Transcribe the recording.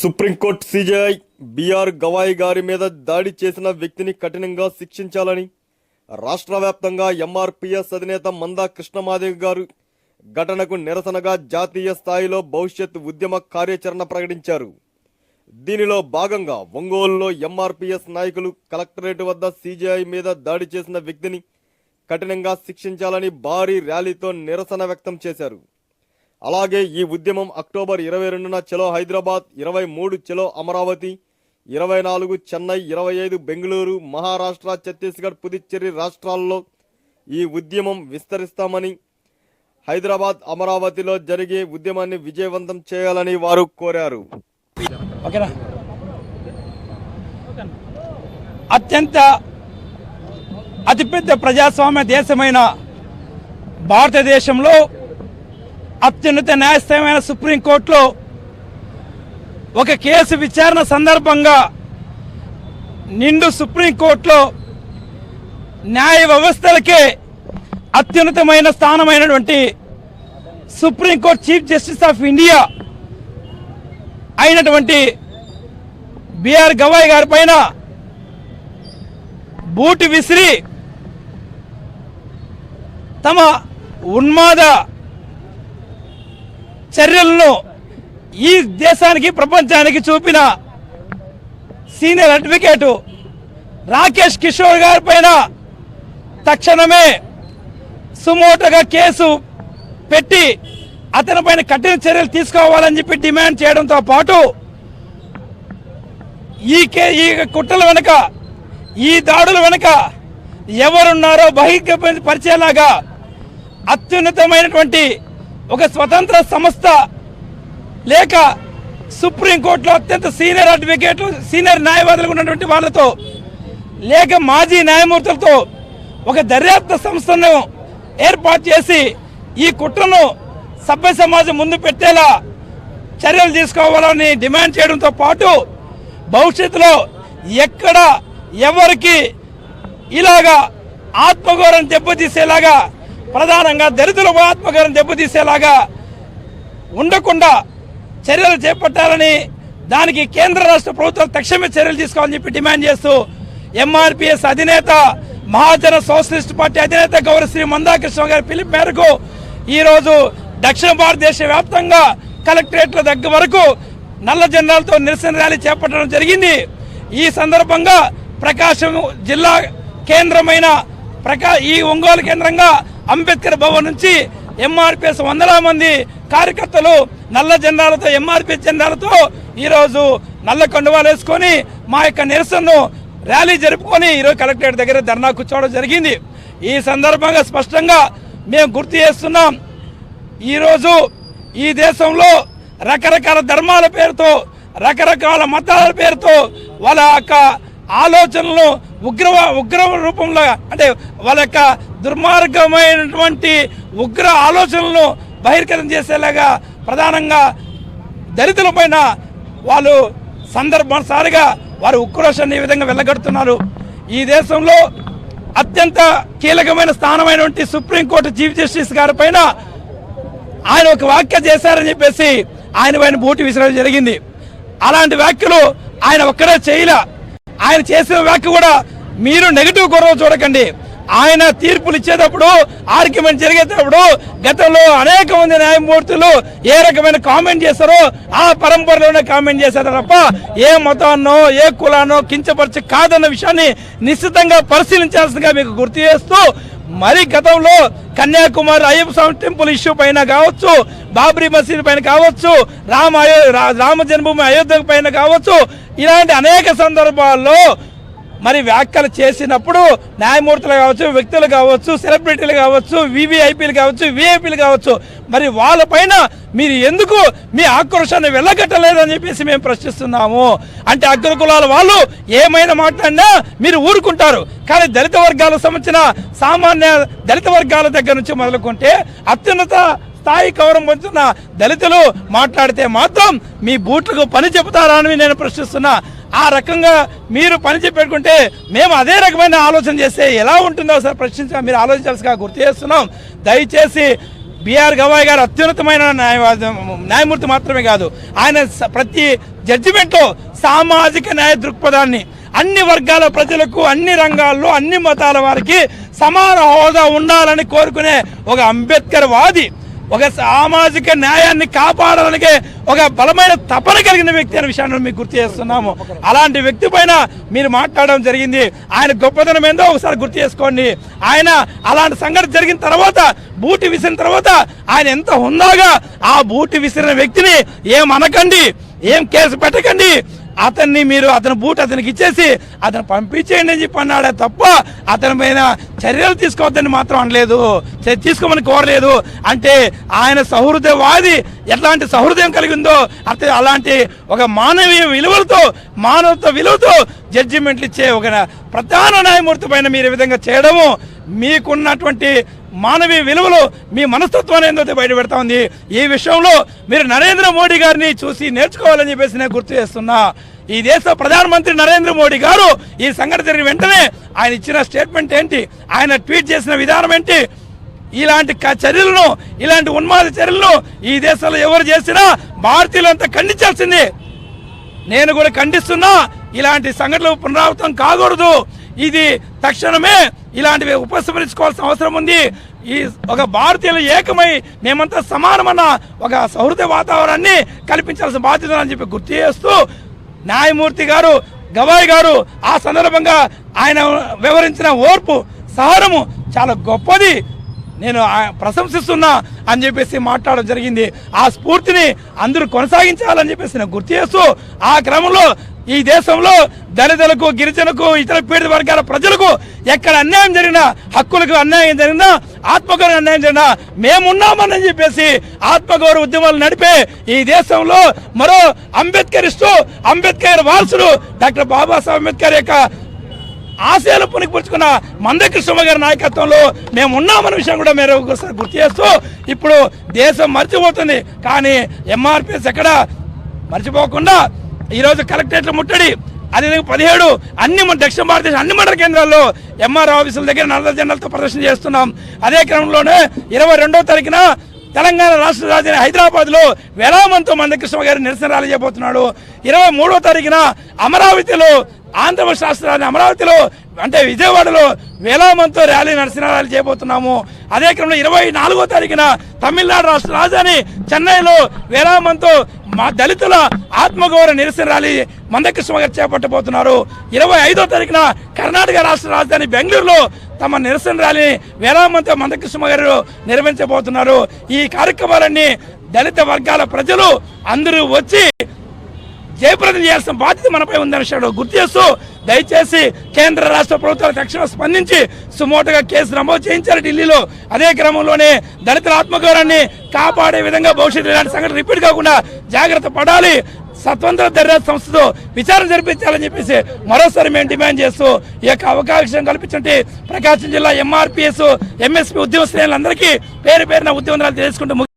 Supreme court CJI BR Gavai గారి మీద దాడి చేసిన వ్యక్తిని కఠినంగా శిక్షించాలని రాష్ట్ర వ్యాప్తంగా ఎంఆర్పీఎస్ అధినేత మందా కృష్ణమాదేవి గారు ఘటనకు నిరసనగా జాతీయ స్థాయిలో భవిష్యత్ ఉద్యమ కార్యాచరణ ప్రకటించారు. దీనిలో భాగంగా ఒంగోలులో ఎంఆర్పిఎస్ నాయకులు కలెక్టరేట్ వద్ద సీజీఐ మీద దాడి చేసిన వ్యక్తిని కఠినంగా శిక్షించాలని భారీ ర్యాలీతో నిరసన వ్యక్తం చేశారు. అలాగే ఈ ఉద్యమం అక్టోబర్ ఇరవై రెండున చలో హైదరాబాద్ ఇరవై మూడు చలో అమరావతి ఇరవై నాలుగు చెన్నై ఇరవై ఐదు బెంగళూరు మహారాష్ట్ర ఛత్తీస్గఢ్ పుదుచ్చేరి రాష్ట్రాల్లో ఈ ఉద్యమం విస్తరిస్తామని హైదరాబాద్ అమరావతిలో జరిగే ఉద్యమాన్ని విజయవంతం చేయాలని వారు కోరారు. అత్యంత అతిపెద్ద ప్రజాస్వామ్య దేశమైన భారతదేశంలో అత్యున్నత న్యాయస్థానమైన సుప్రీంకోర్టులో ఒక కేసు విచారణ సందర్భంగా నిండు సుప్రీంకోర్టులో న్యాయ వ్యవస్థలకే అత్యున్నతమైన స్థానమైనటువంటి supreme court chief justice of India అయినటువంటి బిఆర్ గవాయ్ గారి పైన బూటి విసిరి తమ ఉన్మాద చర్యలను ఈ దేశానికి ప్రపంచానికి చూపిన సీనియర్ అడ్వకేట్ రాకేష్ కిషోర్ గారి పైన తక్షణమే సుమోటగా కేసు పెట్టి అతని పైన కఠిన చర్యలు తీసుకోవాలని చెప్పి డిమాండ్ చేయడంతో పాటు ఈ కే ఈ కుట్రల వెనుక ఈ దాడుల వెనుక ఎవరున్నారో బహిర్గపరిచేలాగా అత్యున్నతమైనటువంటి ఒక స్వతంత్ర సంస్థ లేక సుప్రీంకోర్టులో అత్యంత సీనియర్ అడ్వకేట్లు సీనియర్ న్యాయవాదులు ఉన్నటువంటి వాళ్ళతో లేక మాజీ న్యాయమూర్తులతో ఒక దర్యాప్తు సంస్థను ఏర్పాటు చేసి ఈ కుట్రను సభ్య సమాజం ముందు పెట్టేలా చర్యలు తీసుకోవాలని డిమాండ్ చేయడంతో పాటు భవిష్యత్తులో ఎక్కడ ఎవరికి ఇలాగా ఆత్మగౌరవం దెబ్బతీసేలాగా ప్రధానంగా దళితుల ఆత్మగౌరవం దెబ్బతీసేలాగా ఉండకుండా చర్యలు చేపట్టాలని దానికి కేంద్ర రాష్ట్ర ప్రభుత్వాలు తక్షణమే చర్యలు తీసుకోవాలని చెప్పి డిమాండ్ చేస్తూ ఎంఆర్పిఎస్ అధినేత మహాజన సోషలిస్ట్ పార్టీ అధినేత గౌరవశ్రీ మందాకృష్ణ గారి పిలుపు మేరకు ఈరోజు దక్షిణ భారతదేశ వ్యాప్తంగా కలెక్టరేట్ల దగ్గర వరకు నల్ల జెండాలతో నిరసన ర్యాలీ చేపట్టడం జరిగింది. ఈ సందర్భంగా ప్రకాశం జిల్లా కేంద్రమైన ప్రకా ఈ ఒంగోలు కేంద్రంగా అంబేద్కర్ భవన్ నుంచి ఎంఆర్పిఎస్ వందల మంది కార్యకర్తలు నల్ల జెండాలతో ఎంఆర్పిఎస్ జెండాలతో ఈరోజు నల్ల కండువాలు వేసుకొని మా యొక్క నిరసనను ర్యాలీ జరుపుకొని ఈరోజు కలెక్టరేట్ దగ్గర ధర్నా కూర్చోవడం జరిగింది. ఈ సందర్భంగా స్పష్టంగా మేము గుర్తు చేస్తున్నాం. ఈరోజు ఈ దేశంలో రకరకాల ధర్మాల పేరుతో రకరకాల మతాల పేరుతో వాళ్ళ యొక్క ఆలోచనలు ఉగ్ర ఉగ్ర రూపంలో అంటే వాళ్ళ యొక్క దుర్మార్గమైనటువంటి ఉగ్ర ఆలోచనలను బహిర్గతం చేసేలాగా ప్రధానంగా దళితుల పైన వాళ్ళు సందర్భానుసారిగా వారు ఉక్రోషాన్ని ఈ విధంగా వెళ్ళగడుతున్నారు ఈ దేశంలో అత్యంత కీలకమైన స్థానమైనటువంటి సుప్రీంకోర్టు చీఫ్ జస్టిస్ గారి పైన ఆయన ఒక వ్యాఖ్య చేశారని చెప్పేసి ఆయన పైన బూటి విసరడం జరిగింది. అలాంటి వ్యాఖ్యలు ఆయన ఒక్కడే చేయలే. ఆయన చేసిన వ్యాఖ్య కూడా మీరు నెగిటివ్ గొడవ చూడకండి. ఆయన తీర్పులు ఇచ్చేటప్పుడు ఆర్గ్యుమెంట్ జరిగేటప్పుడు గతంలో అనేక మంది న్యాయమూర్తులు ఏ రకమైన కామెంట్ చేస్తారో ఆ పరంపరలోనే కామెంట్ చేశారు తప్ప ఏ మతాన్నో ఏ కులానో కించపరిచి కాదన్న విషయాన్ని నిశ్చితంగా పరిశీలించాల్సిందిగా మీకు గుర్తు చేస్తూ మరి గతంలో కన్యాకుమారి అయ్యప్ప స్వామి టెంపుల్ ఇష్యూ పైన కావచ్చు బాబ్రీ మసీద్ పైన కావచ్చు రామ అయో రా- రామ జన్మభూమి అయోధ్య పైన కావచ్చు ఇలాంటి అనేక సందర్భాల్లో మరి వ్యాఖ్యలు చేసినప్పుడు న్యాయమూర్తులు కావచ్చు వ్యక్తులు కావచ్చు సెలబ్రిటీలు కావచ్చు వివిఐపీలు కావచ్చు విఐపీలు కావచ్చు మరి వాళ్ళపైన మీరు ఎందుకు మీ ఆక్రోశాన్ని వెళ్ళగట్టలేదని చెప్పేసి మేము ప్రశ్నిస్తున్నాము. అంటే అగ్రకులాల వాళ్ళు ఏమైనా మాట్లాడినా మీరు ఊరుకుంటారు. కానీ దళిత వర్గాలకు సంబంధించిన సామాన్య దళిత వర్గాల దగ్గర నుంచి మొదలుకుంటే అత్యున్నత స్థాయి కౌరం పొందుతున్న దళితులు మాట్లాడితే మాత్రం మీ బూట్లకు పని చెబుతారా అని నేను ప్రశ్నిస్తున్నా. ఆ రకంగా మీరు పని చెప్పేట్టుకుంటే మేము అదే రకమైన ఆలోచన చేస్తే ఎలా ఉంటుందో సార్ ప్రశ్నించగా మీరు ఆలోచించాల్సిగా గుర్తు చేస్తున్నాం. దయచేసి బిఆర్ గవాయ్ గారు అత్యున్నతమైన న్యాయవాది న్యాయమూర్తి మాత్రమే కాదు ఆయన స- ప్రతి జడ్జిమెంట్లో సామాజిక న్యాయ దృక్పథాన్ని అన్ని వర్గాల ప్రజలకు అన్ని రంగాల్లో అన్ని మతాల వారికి సమాన హోదా ఉండాలని కోరుకునే ఒక అంబేద్కర్ వాది ఒక సామాజిక న్యాయాన్ని కాపాడాలనికే ఒక బలమైన తపన కలిగిన వ్యక్తి అనే విషయాన్ని మీకు గుర్తు చేస్తున్నాము. అలాంటి వ్యక్తి పైన మీరు మాట్లాడడం జరిగింది. ఆయన గొప్పతనం ఏందో ఒకసారి గుర్తు చేసుకోండి. ఆయన అలాంటి సంఘటన జరిగిన తర్వాత బూటి విసిరిన తర్వాత ఆయన ఎంత హుందాగా ఆ బూటి విసిరిన వ్యక్తిని ఏం అనకండి ఏం కేసు పెట్టకండి అతన్ని మీరు అతని బూట్ అతనికి ఇచ్చేసి అతను పంపించేయండి అని చెప్పి అన్నాడే తప్ప అతని పైన చర్యలు తీసుకోవద్దని మాత్రం అనలేదు. తీసుకోమని కోరలేదు. అంటే ఆయన సహృదయవాది. ఎట్లాంటి సహృదయం కలిగిందో అత అలాంటి ఒక మానవీయ విలువలతో మానవత్వ విలువతో జడ్జిమెంట్లు ఇచ్చే ఒక ప్రధాన న్యాయమూర్తి పైన మీరు ఈ విధంగా చేయడము మీకున్నటువంటి మానవీయ విలువలు మీ మనస్తత్వాన్ని ఏందో బయటపెడతా ఉంది. ఈ విషయంలో మీరు నరేంద్ర మోడీ గారిని చూసి నేర్చుకోవాలని చెప్పేసి నేను గుర్తు చేస్తున్నా. ఈ దేశ ప్రధానమంత్రి నరేంద్ర మోడీ గారు ఈ సంఘటన జరిగిన వెంటనే ఆయన ఇచ్చిన స్టేట్మెంట్ ఏంటి? ఆయన ట్వీట్ చేసిన విధానం ఏంటి? ఇలాంటి చర్యలను ఇలాంటి ఉన్మాద చర్యలను ఈ దేశంలో ఎవరు చేసినా భారతీయులంతా ఖండించాల్సిందే. నేను కూడా ఖండిస్తున్నా ఇలాంటి సంఘటనలు పునరావృతం కాకూడదు. ఇది తక్షణమే ఇలాంటివి ఉపసంహరించుకోవాల్సిన అవసరం ఉంది. ఈ ఒక భారతీయులు ఏకమై మేమంతా సమానమన్న ఒక సౌహృద వాతావరణాన్ని కల్పించాల్సిన బాధ్యత అని చెప్పి గుర్తు చేస్తూ న్యాయమూర్తి గారు గవాయ్ గారు ఆ సందర్భంగా ఆయన వివరించిన ఓర్పు సహనము చాలా గొప్పది. నేను ఆ- ప్రశంసిస్తున్నా అని చెప్పేసి మాట్లాడడం జరిగింది. ఆ స్ఫూర్తిని అందరూ కొనసాగించాలని చెప్పేసి నేను గుర్తు చేస్తూ ఆ క్రమంలో ఈ దేశంలో దళితులకు గిరిజనులకు ఇతర పీడిత వర్గాల ప్రజలకు ఎక్కడ అన్యాయం జరిగినా హక్కులకు అన్యాయం జరిగినా ఆత్మగౌరవ అన్యాయం జరిగినా మేమున్నామని చెప్పేసి ఆత్మగౌరవ ఉద్యమాలు నడిపే ఈ దేశంలో మరో అంబేద్కర్ ఇస్తూ అంబేద్కర్ వారసుడు డాక్టర్ బాబాసాహెబ్ అంబేద్కర్ యొక్క ఆశయాలు పునికిపుచ్చుకున్న మందకృష్ణమ్మ గారి నాయకత్వంలో మేము ఉన్నామన్న విషయం కూడా మీరు ఒకసారి గుర్తు చేస్తూ ఇప్పుడు దేశం మర్చిపోతుంది. కానీ ఎంఆర్పిఎస్ ఎక్కడ మర్చిపోకుండా ఈరోజు కలెక్టరేట్ల ముట్టడి. అదేవిధంగా పదిహేడు అన్ని మన దక్షిణ భారతదేశం అన్ని మండల కేంద్రాల్లో ఎంఆర్ ఆఫీసుల దగ్గర నల్ల జెండాలతో ప్రదర్శన చేస్తున్నాం. అదే క్రమంలోనే ఇరవై రెండో తారీఖున తెలంగాణ రాష్ట్ర రాజధాని హైదరాబాద్లో వేలామంతో మందకృష్ణ గారు నిరసన ర్యాలీ చేయబోతున్నాడు. ఇరవై మూడో తారీఖున అమరావతిలో ఆంధ్రప్రదేశ్ రాష్ట్ర రాజధాని అమరావతిలో అంటే విజయవాడలో వేలామంతో ర్యాలీ నరసింహ ర్యాలీ చేయబోతున్నాము. అదే క్రమంలో ఇరవై నాలుగో తారీఖున తమిళనాడు రాష్ట్ర రాజధాని చెన్నైలో వేలామంతో మా దళితుల ఆత్మగౌరవ నిరసన ర్యాలీ మందకృష్ణ గారు చేపట్టబోతున్నారు. ఇరవై ఐదో తారీఖున కర్ణాటక రాష్ట్ర రాజధాని బెంగళూరులో తమ నిరసన ర్యాలీని వేలామంతో మందకృష్ణ గారు నిర్వహించబోతున్నారు. ఈ కార్యక్రమాలన్నీ దళిత వర్గాల ప్రజలు అందరూ వచ్చి జయప్రదం చేయాల్సిన బాధ్యత మనపై ఉందని విషయంలో గుర్తు చేస్తూ దయచేసి కేంద్ర రాష్ట్ర ప్రభుత్వాలు తక్షణం స్పందించి సుమోటగా కేసు నమోదు చేయించారు ఢిల్లీలో. అదే క్రమంలోనే దళితుల ఆత్మగౌరవాన్ని కాపాడే విధంగా భవిష్యత్తు ఇలాంటి సంఘటన రిపీట్ కాకుండా జాగ్రత్త పడాలి. స్వతంత్ర దర్యాప్తు సంస్థతో విచారణ జరిపించాలని చెప్పేసి మరోసారి మేము డిమాండ్ చేస్తూ ఈ యొక్క అవకాశం కల్పించండి ప్రకాశం జిల్లా ఎంఆర్పిఎస్ ఎంఎస్పీ ఉద్యమ శ్రేణులందరికీ పేరు పేరున ఉద్యమాలు తెలుసుకుంటూ